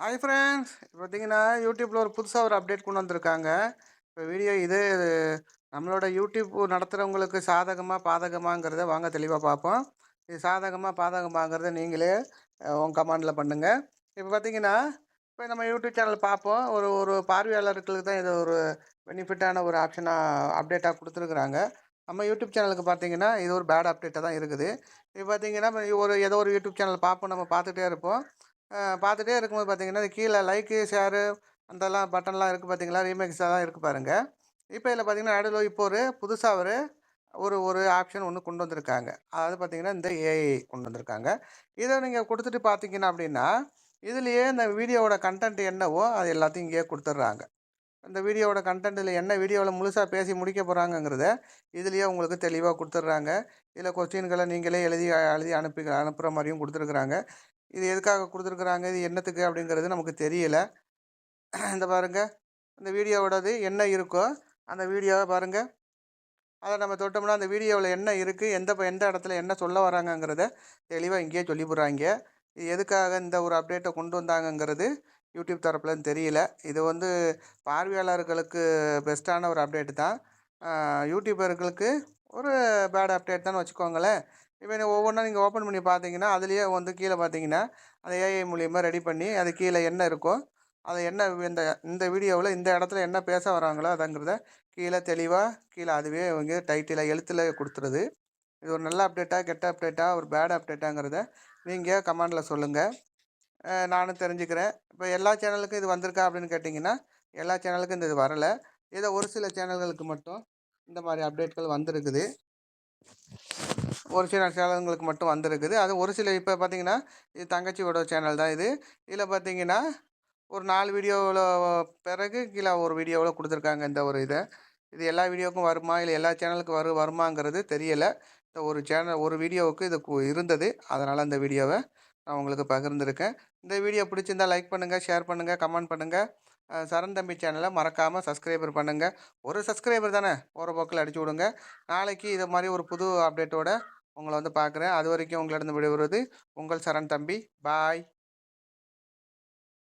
Hi friends இப்போ பார்த்தீங்கன்னா யூடியூப்பில் ஒரு புதுசாக ஒரு அப்டேட் கொண்டு வந்திருக்காங்க. இப்போ வீடியோ இது நம்மளோட யூடியூப் நடத்துகிறவங்களுக்கு சாதகமாக பாதகமாங்கிறத வாங்க தெளிவாக பார்ப்போம் இது சாதகமாக பாதகமாங்கிறத நீங்களே உங்கள் கமாண்டில் பண்ணுங்கள் இப்போ பார்த்தீங்கன்னா இப்போ நம்ம யூடியூப் சேனல் பார்ப்போம் ஒரு ஒரு பார்வையாளர்களுக்கு தான் இது ஒரு பெனிஃபிட்டான ஒரு ஆப்ஷனாக அப்டேட்டாக கொடுத்துருக்குறாங்க. நம்ம யூடியூப் சேனலுக்கு பார்த்தீங்கன்னா இது ஒரு பேட் அப்டேட்டாக தான் இருக்குது. இப்போ பார்த்தீங்கன்னா ஒரு ஏதோ ஒரு யூடியூப் சேனல் பார்ப்போம் நம்ம பார்த்துட்டே இருப்போம். பார்த்துட்டே இருக்கும்போது பார்த்தீங்கன்னா கீழே லைக்கு ஷேரு அந்தெல்லாம் பட்டன்லாம் இருக்குது பார்த்தீங்களா? ரீமேக்ஸ் எல்லாம் இருக்குது பாருங்கள் இப்போ இதில் பார்த்தீங்கன்னா நடுவில் இப்போ ஒரு புதுசாக ஒரு ஒரு ஒரு ஆப்ஷன் ஒன்று கொண்டு வந்திருக்காங்க. அதாவது பார்த்தீங்கன்னா இந்த ஏஐ கொண்டு வந்திருக்காங்க. இதை நீங்கள் கொடுத்துட்டு பார்த்தீங்கன்னா அப்படின்னா இதுலேயே இந்த வீடியோவோட கண்டென்ட் என்னவோ அது எல்லாத்தையும் இங்கேயே கொடுத்துட்றாங்க. அந்த வீடியோவோட கண்டென்ட்டில் என்ன வீடியோவில் முழுசாக பேசி முடிக்க போகிறாங்கங்கிறத இதுலேயே உங்களுக்கு தெளிவாக கொடுத்துட்றாங்க. இதில் கொஸ்டின்களை நீங்களே எழுதி எழுதி அனுப்பி அனுப்புகிற மாதிரியும் கொடுத்துருக்குறாங்க. இது எதுக்காக கொடுத்துருக்குறாங்க? இது என்னத்துக்கு? அப்படிங்கிறது நமக்கு தெரியல. இந்த பாருங்கள் இந்த வீடியோவோடது என்ன இருக்கோ அந்த வீடியோவை பாருங்கள் அதை நம்ம தொட்டோம்னா அந்த வீடியோவில் என்ன இருக்குது எந்த எந்த இடத்துல என்ன சொல்ல வராங்கங்கிறத தெளிவாக இங்கேயே சொல்லி போடுறாங்க இது எதுக்காக இந்த ஒரு அப்டேட்டை கொண்டு வந்தாங்கங்கிறது யூடியூப் தரப்புலன்னு தெரியல. இது வந்து பார்வையாளர்களுக்கு பெஸ்ட்டான ஒரு அப்டேட்டு தான். யூடியூபர்களுக்கு ஒரு பேட் அப்டேட் தான் வச்சுக்கோங்களேன். இப்போ நீங்கள் ஒவ்வொன்றா நீங்கள் ஓப்பன் பண்ணி பார்த்தீங்கன்னா அதுலேயே வந்து கீழே பார்த்தீங்கன்னா அந்த ஏஐ மூலியமாக ரெடி பண்ணி அது கீழே என்ன இருக்கோ அதை என்ன இந்த இந்த வீடியோவில் இந்த இடத்துல என்ன பேச வராங்களோ அதங்கிறத கீழே தெளிவாக கீழே அதுவே இவங்க டைட்டில் எழுத்தில் கொடுத்துருது. இது ஒரு நல்ல அப்டேட்டாக கெட்ட அப்டேட்டாக ஒரு பேட் அப்டேட்டாங்கிறத நீங்கள் கமெண்டில் சொல்லுங்கள் நானும் தெரிஞ்சுக்கிறேன். இப்போ எல்லா சேனலுக்கும் இது வந்திருக்கா அப்படின்னு கேட்டிங்கன்னா எல்லா சேனலுக்கும் இந்த இது வரலை. ஏதோ ஒரு சில சேனல்களுக்கு மட்டும் இந்த மாதிரி அப்டேட்கள் வந்திருக்குது. ஒரு சில சேனல்களுக்கு மட்டும் வந்திருக்குது. அது ஒரு சில இப்போ பார்த்தீங்கன்னா இது தங்கச்சியோட சேனல் தான் இது. இதில் பார்த்தீங்கன்னா ஒரு நாலு வீடியோவில் பிறகு கீழே ஒரு வீடியோவில் கொடுத்துருக்காங்க இந்த ஒரு இதை. இது எல்லா வீடியோவுக்கும் வருமா? இல்லை எல்லா சேனலுக்கும் வரு வருமாங்கிறது தெரியலை. இந்த ஒரு சேனல் ஒரு வீடியோவுக்கு இது இருந்தது. அதனால் அந்த வீடியோவை நான் உங்களுக்கு பகிர்ந்துருக்கேன். இந்த வீடியோ பிடிச்சிருந்தால் லைக் பண்ணுங்கள் ஷேர் பண்ணுங்கள் கமெண்ட் பண்ணுங்கள் சரண் தம்பி சேனலை மறக்காமல் சப்ஸ்கிரைபர் பண்ணுங்கள் ஒரு சப்ஸ்கிரைபர் தானே? போகிற போக்கில் அடிச்சு விடுங்க. நாளைக்கு இது மாதிரி ஒரு புது அப்டேட்டோட உங்களை வந்து பார்க்குறேன். அது வரைக்கும் உங்களிடம் விடுவது உங்கள் சரண் தம்பி. பாய்.